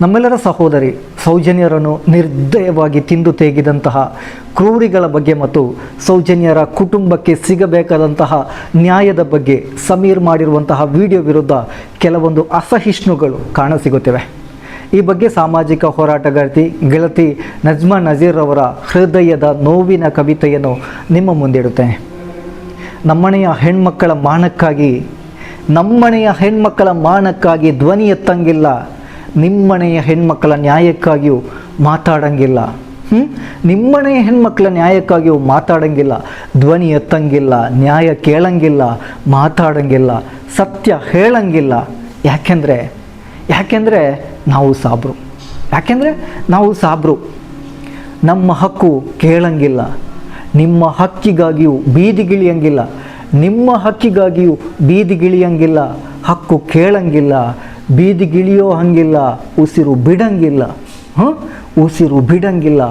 ನಮ್ಮೆಲ್ಲರ ಸಹೋದರಿ, ಸೌಜನ್ಯರನ್ನು ನಿರ್ದಯವಾಗಿ ತಿಂದು ತೇಗಿದಂತಹ ಕ್ರೂರಿಗಳ ಬಗ್ಗೆ ಮತ್ತು ಸೌಜನ್ಯರ ಕುಟುಂಬಕ್ಕೆ ಸಿಗಬೇಕಾದಂತಹ ನ್ಯಾಯದ ಬಗ್ಗೆ ಸಮೀರ್ ಮಾಡಿರುವಂತಹ ವಿಡಿಯೋ ವಿರುದ್ಧ ಕೆಲವೊಂದು ಅಸಹಿಷ್ಣುಗಳು ಕಾಣಸಿಗುತ್ತಿವೆ. ಈ ಬಗ್ಗೆ ಸಾಮಾಜಿಕ ಹೋರಾಟಗಾರ್ತಿ, ಗೆಳತಿ ನಜ್ಮಾ ನಜೀರ್ ಅವರ ಹೃದಯದ ನೋವಿನ ಕವಿತೆಯನ್ನು ನಿಮ್ಮ ಮುಂದಿಡುತ್ತೇನೆ. ನಮ್ಮನೆಯ ಹೆಣ್ಮಕ್ಕಳ ಮಾನಕ್ಕಾಗಿ, ನಮ್ಮನೆಯ ಹೆಣ್ಮಕ್ಕಳ ಮಾನಕ್ಕಾಗಿ ಧ್ವನಿ ಎತ್ತಂಗಿಲ್ಲ. ನಿಮ್ಮನೆಯ ಹೆಣ್ಮಕ್ಕಳ ನ್ಯಾಯಕ್ಕಾಗಿಯೂ ಮಾತಾಡಂಗಿಲ್ಲ. ಹ್ಞೂ ನಿಮ್ಮನೆಯ ಹೆಣ್ಮಕ್ಳ ನ್ಯಾಯಕ್ಕಾಗಿಯೂ ಮಾತಾಡಂಗಿಲ್ಲ. ಧ್ವನಿ ಎತ್ತಂಗಿಲ್ಲ, ನ್ಯಾಯ ಕೇಳಂಗಿಲ್ಲ, ಮಾತಾಡಂಗಿಲ್ಲ, ಸತ್ಯ ಹೇಳಂಗಿಲ್ಲ. ಯಾಕೆಂದರೆ ಯಾಕೆಂದರೆ ನಾವು ಸಾಬ್ರು. ಯಾಕೆಂದರೆ ನಾವು ಸಾಬ್ರು. ನಮ್ಮ ಹಕ್ಕು ಕೇಳಂಗಿಲ್ಲ. ನಿಮ್ಮ ಹಕ್ಕಿಗಾಗಿಯೂ ಬೀದಿಗಿಳಿಯಂಗಿಲ್ಲ. ನಿಮ್ಮ ಹಕ್ಕಿಗಾಗಿಯೂ ಬೀದಿಗಿಳಿಯಂಗಿಲ್ಲ. ಹಕ್ಕು ಕೇಳಂಗಿಲ್ಲ ಬೀದಿಗಿಳಿಯೋ ಹಂಗಿಲ್ಲ, ಉಸಿರು ಬಿಡಂಗಿಲ್ಲ ಹ್ಞೂ ಉಸಿರು ಬಿಡಂಗಿಲ್ಲ,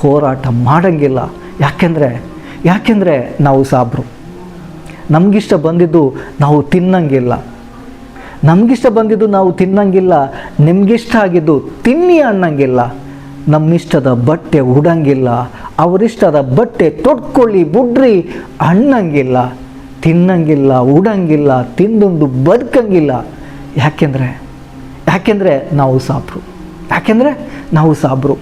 ಹೋರಾಟ ಮಾಡಂಗಿಲ್ಲ. ಯಾಕೆಂದರೆ ಯಾಕೆಂದರೆ ನಾವು ಸಾಬ್ರು. ನಮಗಿಷ್ಟ ಬಂದಿದ್ದು ನಾವು ತಿನ್ನಂಗಿಲ್ಲ. ನಮಗಿಷ್ಟ ಬಂದಿದ್ದು ನಾವು ತಿನ್ನಂಗಿಲ್ಲ, ನಿಮಗಿಷ್ಟ ಆಗಿದ್ದು ತಿನ್ನಿ ಅನ್ನಂಗಿಲ್ಲ. ನಮ್ಮಿಷ್ಟದ ಬಟ್ಟೆ ಉಡಂಗಿಲ್ಲ, ಅವರಿಷ್ಟದ ಬಟ್ಟೆ ತೊಡ್ಕೊಳ್ಳಿ ಬುಡ್ರಿ ಅನ್ನಂಗಿಲ್ಲ. ತಿನ್ನಂಗಿಲ್ಲ, ಉಡಂಗಿಲ್ಲ, ತಿಂದೊಂದು ಬದುಕಂಗಿಲ್ಲ. ಯಾಕೆಂದರೆ ಯಾಕೆಂದರೆ ನಾವು ಸಾಬ್ರು. ಯಾಕೆಂದರೆ ನಾವು ಸಾಬ್ರು.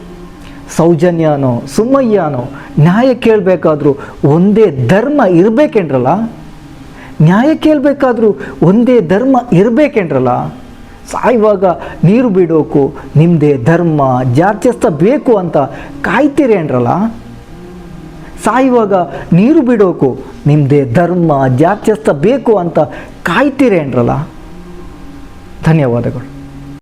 ಸೌಜನ್ಯನೋ ಸುಮ್ಮಯ್ಯನೋ ನ್ಯಾಯ ಕೇಳಬೇಕಾದ್ರೂ ಒಂದೇ ಧರ್ಮ ಇರಬೇಕೇನ್ರಲ್ಲ ನ್ಯಾಯ ಕೇಳಬೇಕಾದ್ರೂ ಒಂದೇ ಧರ್ಮ ಇರಬೇಕೇನ್ರಲ್ಲ ಸಾಯುವಾಗ ನೀರು ಬಿಡೋಕು ನಿಮ್ಮದೇ ಧರ್ಮ, ಜಾತ್ಯಸ್ಥ ಬೇಕು ಅಂತ ಕಾಯ್ತೀರೇನ್ರಲ್ಲ ಸಾಯುವಾಗ ನೀರು ಬಿಡೋಕು ನಿಮ್ಮದೇ ಧರ್ಮ ಜಾತ್ಯಸ್ಥ ಬೇಕು ಅಂತ ಕಾಯ್ತೀರೇನ್ರಲ್ಲ? ಧನ್ಯವಾದಗಳು.